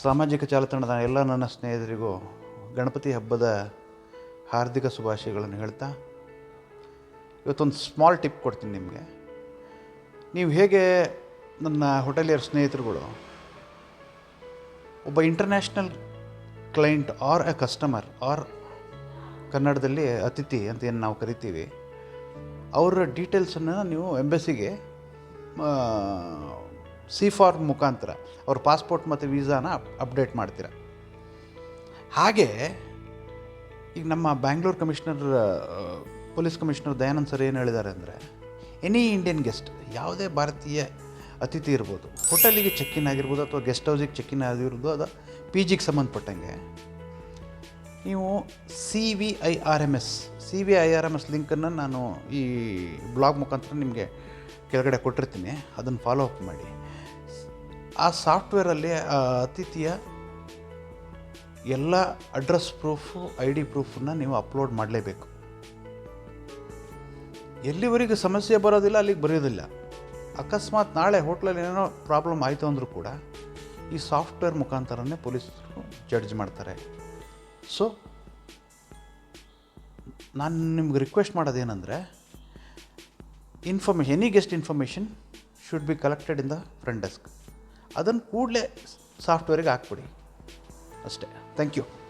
ಸಾಮಾಜಿಕ ಜಾಲತಾಣದ ಎಲ್ಲ ನನ್ನ ಸ್ನೇಹಿತರಿಗೂ ಗಣಪತಿ ಹಬ್ಬದ ಹಾರ್ದಿಕ ಶುಭಾಶಯಗಳನ್ನು ಹೇಳ್ತಾ, ಇವತ್ತೊಂದು ಸ್ಮಾಲ್ ಟಿಪ್ ಕೊಡ್ತೀನಿ ನಿಮಗೆ. ನೀವು ಹೇಗೆ ನನ್ನ ಹೋಟೆಲಿಯರ್ ಸ್ನೇಹಿತರುಗಳು, ಒಬ್ಬ international client or a customer or ಕನ್ನಡದಲ್ಲಿ ಅತಿಥಿ ಅಂತ ಏನು ನಾವು ಕರಿತೀವಿ, ಅವರ ಡೀಟೇಲ್ಸನ್ನು ನೀವು ಎಂಬಸಿಗೆ ಸಿ ಫಾರ್ಮ್ ಮುಖಾಂತರ ಅವ್ರ ಪಾಸ್ಪೋರ್ಟ್ ಮತ್ತು ವೀಸಾನ ಅಪ್ಡೇಟ್ ಮಾಡ್ತೀರ. ಹಾಗೆ ಈಗ ನಮ್ಮ Bangalore commissioner police commissioner Dayanand sir ಏನು ಹೇಳಿದ್ದಾರೆ ಅಂದರೆ, ಎನಿ ಇಂಡಿಯನ್ ಗೆಸ್ಟ್, ಯಾವುದೇ ಭಾರತೀಯ ಅತಿಥಿ ಇರ್ಬೋದು, ಹೋಟೆಲಿಗೆ ಚೆಕ್ ಇನ್ ಆಗಿರ್ಬೋದು ಅಥವಾ ಗೆಸ್ಟ್ ಹೌಸಿಗೆ ಚೆಕ್ ಇನ್ ಆಗಿರ್ಬೋದು ಅದು ಪಿ ಜಿಗೆ ಸಂಬಂಧಪಟ್ಟಂಗೆ, ನೀವು C V I R M S C V I R M S ಲಿಂಕನ್ನು ನಾನು ಈ ಬ್ಲಾಗ್ ಮುಖಾಂತರ ನಿಮಗೆ ಕೆಳಗಡೆ ಕೊಟ್ಟಿರ್ತೀನಿ, ಅದನ್ನು ಫಾಲೋ ಅಪ್ ಮಾಡಿ. ಆ ಸಾಫ್ಟ್ವೇರಲ್ಲಿ ಅತಿಥಿಯ ಎಲ್ಲ ಅಡ್ರೆಸ್ ಪ್ರೂಫು ಐ ಡಿ ಪ್ರೂಫನ್ನು ನೀವು ಅಪ್ಲೋಡ್ ಮಾಡಲೇಬೇಕು. ಎಲ್ಲಿವರೆಗೆ ಸಮಸ್ಯೆ ಬರೋದಿಲ್ಲ, ಅಲ್ಲಿಗೆ ಬರೆಯೋದಿಲ್ಲ. ಅಕಸ್ಮಾತ್ ನಾಳೆ ಹೋಟ್ಲಲ್ಲಿ ಏನೋ ಪ್ರಾಬ್ಲಮ್ ಆಯಿತು ಅಂದರೂ ಕೂಡ ಈ ಸಾಫ್ಟ್ವೇರ್ ಮುಖಾಂತರನೇ ಪೊಲೀಸರು ಜಡ್ಜ್ ಮಾಡ್ತಾರೆ. ಸೊ, ನಾನು ನಿಮ್ಗೆ request ಮಾಡೋದೇನೆಂದರೆ information any guest information should be collected in the front desk ಅದನ್ನು ಕೂಡಲೇ ಸಾಫ್ಟ್ವೇರಿಗೆ ಹಾಕ್ಬಿಡಿ. ಅಷ್ಟೇ. Thank you